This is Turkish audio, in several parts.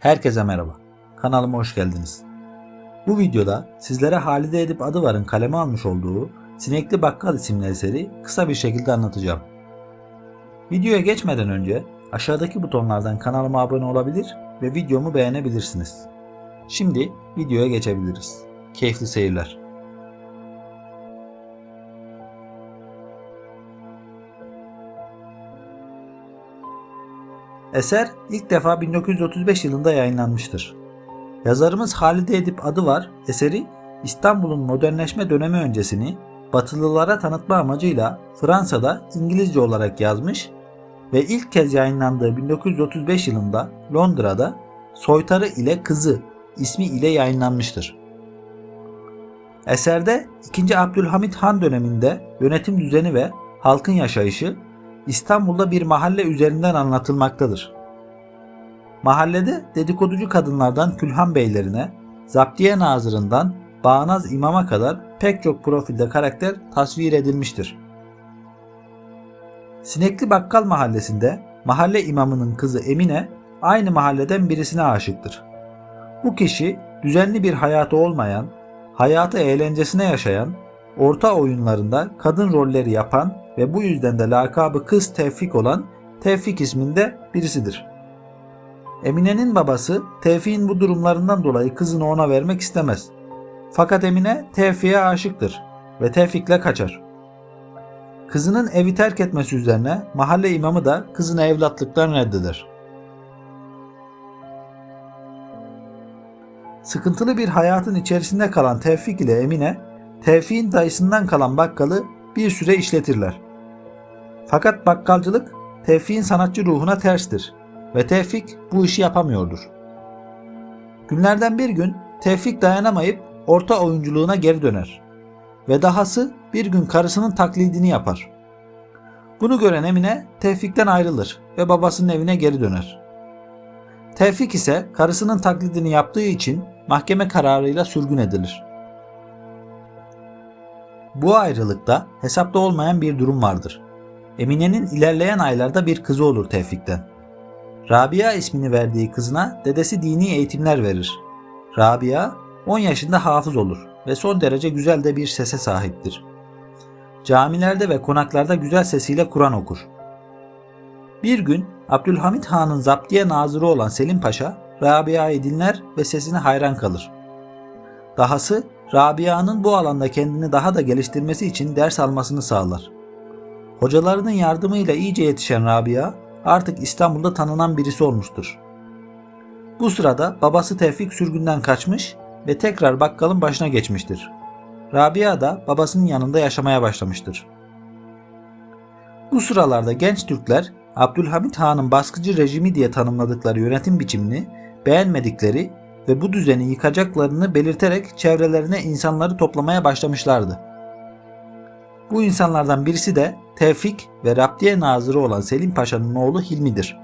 Herkese merhaba. Kanalıma hoş geldiniz. Bu videoda sizlere Halide Edip Adıvar'ın kaleme almış olduğu Sinekli Bakkal isimli eseri kısa bir şekilde anlatacağım. Videoya geçmeden önce aşağıdaki butonlardan kanalıma abone olabilir ve videomu beğenebilirsiniz. Şimdi videoya geçebiliriz. Keyifli seyirler. Eser ilk defa 1935 yılında yayınlanmıştır. Yazarımız Halide Edip adı var. Eseri İstanbul'un modernleşme dönemi öncesini Batılılara tanıtma amacıyla Fransa'da İngilizce olarak yazmış ve ilk kez yayınlandığı 1935 yılında Londra'da Soytarı ile Kızı ismi ile yayınlanmıştır. Eserde 2. Abdülhamit Han döneminde yönetim düzeni ve halkın yaşayışı İstanbul'da bir mahalle üzerinden anlatılmaktadır. Mahallede dedikoducu kadınlardan Külhan beylerine, Zaptiye Nazırından Bağnaz İmam'a kadar pek çok profilde karakter tasvir edilmiştir. Sinekli Bakkal mahallesinde mahalle imamının kızı Emine aynı mahalleden birisine aşıktır. Bu kişi düzenli bir hayatı olmayan, hayatı eğlencesine yaşayan, orta oyunlarında kadın rolleri yapan ve bu yüzden de lakabı kız Tevfik olan Tevfik isminde birisidir. Emine'nin babası Tevfik'in bu durumlarından dolayı kızını ona vermek istemez. Fakat Emine Tevfik'e aşıktır ve Tevfik'le kaçar. Kızının evi terk etmesi üzerine mahalle imamı da kızını evlatlıktan reddeder. Sıkıntılı bir hayatın içerisinde kalan Tevfik ile Emine, Tevfik'in dayısından kalan bakkalı bir süre işletirler. Fakat bakkalcılık Tevfik'in sanatçı ruhuna terstir ve Tevfik bu işi yapamıyordur. Günlerden bir gün Tevfik dayanamayıp orta oyunculuğuna geri döner ve dahası bir gün karısının taklidini yapar. Bunu gören Emine Tevfik'ten ayrılır ve babasının evine geri döner. Tevfik ise karısının taklidini yaptığı için mahkeme kararıyla sürgün edilir. Bu ayrılıkta hesapta olmayan bir durum vardır. Emine'nin ilerleyen aylarda bir kızı olur Tevfik'ten. Rabia ismini verdiği kızına dedesi dini eğitimler verir. Rabia 10 yaşında hafız olur ve son derece güzel de bir sese sahiptir. Camilerde ve konaklarda güzel sesiyle Kur'an okur. Bir gün Abdülhamit Han'ın zaptiye nazırı olan Selim Paşa Rabia'yı dinler ve sesine hayran kalır. Dahası Rabia'nın bu alanda kendini daha da geliştirmesi için ders almasını sağlar. Hocalarının yardımıyla iyice yetişen Rabia artık İstanbul'da tanınan birisi olmuştur. Bu sırada babası Tevfik sürgünden kaçmış ve tekrar bakkalın başına geçmiştir. Rabia da babasının yanında yaşamaya başlamıştır. Bu sıralarda genç Türkler Abdülhamit Han'ın baskıcı rejimi diye tanımladıkları yönetim biçimini beğenmedikleri ve bu düzeni yıkacaklarını belirterek çevrelerine insanları toplamaya başlamışlardı. Bu insanlardan birisi de Tevfik ve Raptiye Nazırı olan Selim Paşa'nın oğlu Hilmi'dir.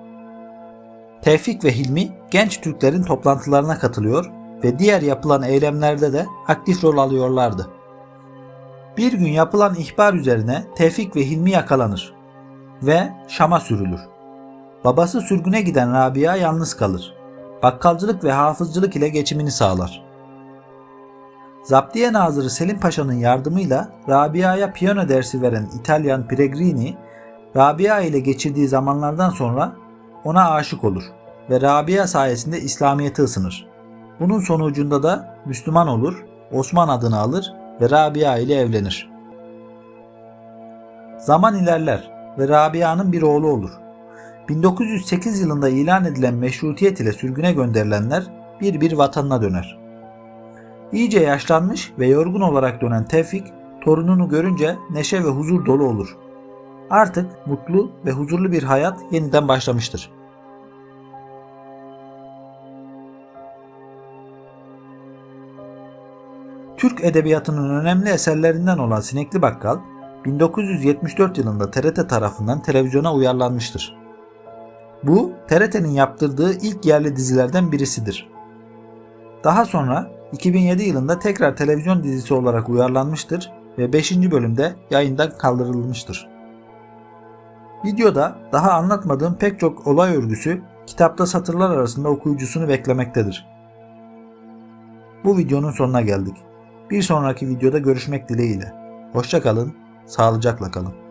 Tevfik ve Hilmi genç Türklerin toplantılarına katılıyor ve diğer yapılan eylemlerde de aktif rol alıyorlardı. Bir gün yapılan ihbar üzerine Tevfik ve Hilmi yakalanır ve Şam'a sürülür. Babası sürgüne giden Rabia yalnız kalır. Bakkalcılık ve hafızcılık ile geçimini sağlar. Zaptiye Nazırı Selim Paşa'nın yardımıyla Rabia'ya piyano dersi veren İtalyan Peregrini, Rabia ile geçirdiği zamanlardan sonra ona aşık olur ve Rabia sayesinde İslamiyet'e ısınır. Bunun sonucunda da Müslüman olur, Osman adını alır ve Rabia ile evlenir. Zaman ilerler ve Rabia'nın bir oğlu olur. 1908 yılında ilan edilen meşrutiyet ile sürgüne gönderilenler bir bir vatanına döner. İyice yaşlanmış ve yorgun olarak dönen Tevfik, torununu görünce neşe ve huzur dolu olur. Artık mutlu ve huzurlu bir hayat yeniden başlamıştır. Türk edebiyatının önemli eserlerinden olan Sinekli Bakkal, 1974 yılında TRT tarafından televizyona uyarlanmıştır. Bu, TRT'nin yaptırdığı ilk yerli dizilerden birisidir. Daha sonra 2007 yılında tekrar televizyon dizisi olarak uyarlanmıştır ve 5. bölümde yayından kaldırılmıştır. Videoda daha anlatmadığım pek çok olay örgüsü kitapta satırlar arasında okuyucusunu beklemektedir. Bu videonun sonuna geldik. Bir sonraki videoda görüşmek dileğiyle. Hoşça kalın, sağlıcakla kalın.